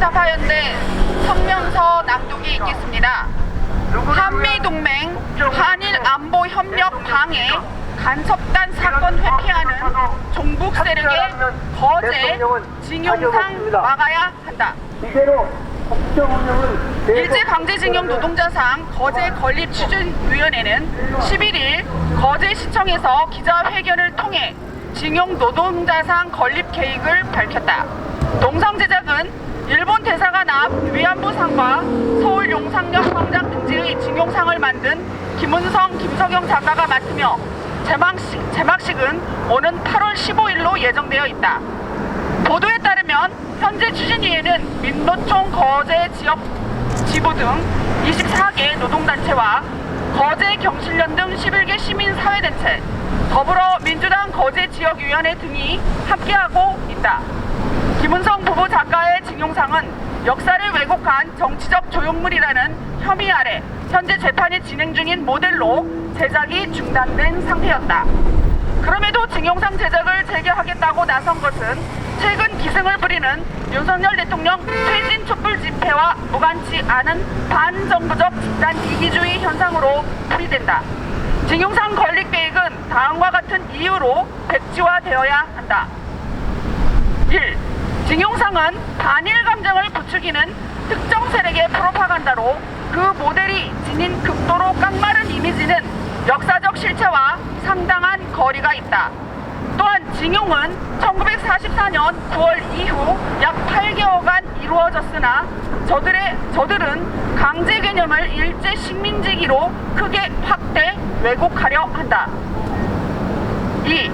민주당파연대 성명서 낭독이 있겠습니다. 한미동맹 한일 안보 협력 방해 간첩단 사건 회피하는 종북 세력의 거제 징용상 막아야 한다. 이대로 국정 운영을 일제 강제징용 노동자상 거제 건립 추진위원회는 11일 거제시청에서 기자회견을 통해 징용 노동자상 건립 계획을 밝혔다. 동상 제작은 일본 대사관 앞 위안부 상과 서울 용상역 광장 등지의 징용상을 만든 김은성, 김석영 작가가 맡으며 제막식, 제막식은 오는 8월 15일로 예정되어 있다. 보도에 따르면 현재 추진위에는 민노총 거제 지역 지부 등 24개 노동단체와 거제 경실련 등 11개 시민사회단체, 더불어민주당 거제 지역위원회 등이 함께하고 있다. 김은성 부부 작가의 징용상은 역사를 왜곡한 정치적 조형물이라는 혐의 아래 현재 재판이 진행 중인 모델로 제작이 중단된 상태였다. 그럼에도 징용상 제작을 재개하겠다고 나선 것은 최근 기승을 부리는 윤석열 대통령 퇴진 촛불 집회와 무관치 않은 반정부적 집단 이기주의 현상으로 풀이된다. 징용상 건립 계획은 다음과 같은 이유로 백지화되어야 한다. 1. 징용상은 반일 감정을 부추기는 특정 세력의 프로파간다로 그 모델이 지닌 극도로 깡마른 이미지는 역사적 실체와 상당한 거리가 있다. 또한 징용은 1944년 9월 이후 약 8개월간 이루어졌으나 저들의, 저들은 강제 개념을 일제 식민지기로 크게 확대 왜곡하려 한다. 2.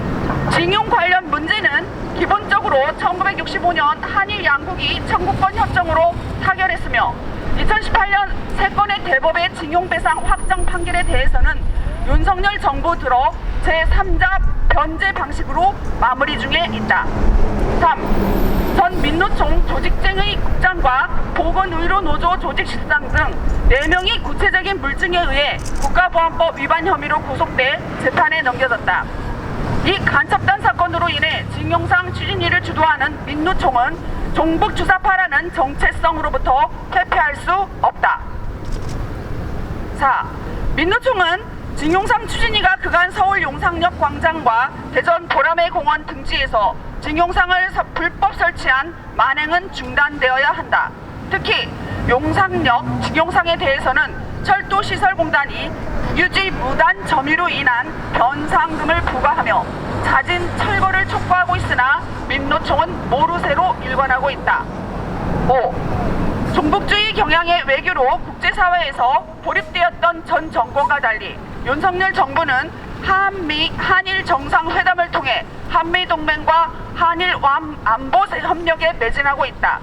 징용 관련 문제는 기본적으로 1965년 한일 양국이 청구권 협정으로 타결했으며 2018년 세 건의 대법의 징용 배상 확정 판결에 대해서는 윤석열 정부 들어 제3자 변제 방식으로 마무리 중에 있다. 3. 전 민노총 조직쟁의 국장과 보건의료 노조 조직실장 등 4명이 구체적인 물증에 의해 국가보안법 위반 혐의로 구속돼 재판에 넘겨졌다. 이 간첩단 사건으로 인해 징용상 추진위를 주도하는 민노총은 종북 주사파라는 정체성으로부터 회피할 수 없다. 4. 민노총은 징용상 추진위가 그간 서울 용상역 광장과 대전 보라매 공원 등지에서 징용상을 서- 불법 설치한 만행은 중단되어야 한다. 특히 용상역 징용상에 대해서는 철도시설공단이 유지 무단 점유로 인한 변상금을 부과하며 잦은 철거를 촉구하고 있으나 민노총은 모르쇠로 일관하고 있다. 5. 종북주의 경향의 외교로 국제사회에서 고립되었던 전 정권과 달리 윤석열 정부는 한미 한일 정상회담을 통해 한미 동맹과 한일 완- 안보 협력에 매진하고 있다.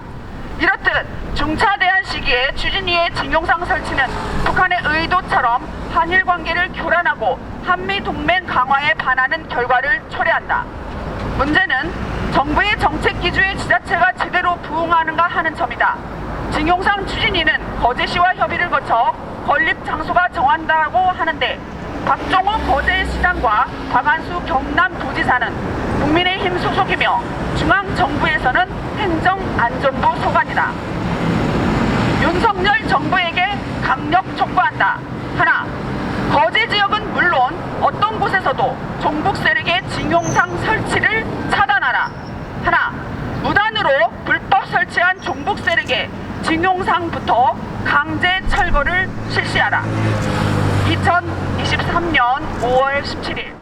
이렇듯 중차대한 시기에 추진위의 징용상 설치는 북한의 의도처럼 한일 관계를 교란하고 한미 동맹 강화에 반하는 결과를 초래한다. 문제는 정부의 정책 기조의 지자체가 제대로 부응하는가 하는 점이다. 징용상 추진위는 거제시와 협의를 거쳐 건립 장소가 정한다고 하는데 박종호 거제시장과 박한수 경남도지사는 국민의힘 소속이며 중앙정부에서는 행정안전부 소관이다. 윤석열 정부에게 강력 촉구한다. 하나, 거제 지역은 물론 어떤 곳에서도 종북 세력의 징용상 설치를 차단하라. 하나, 무단으로 불법 설치한 종북 세력의 징용상부터 강제 철거를 실시하라. 2023년 5월 17일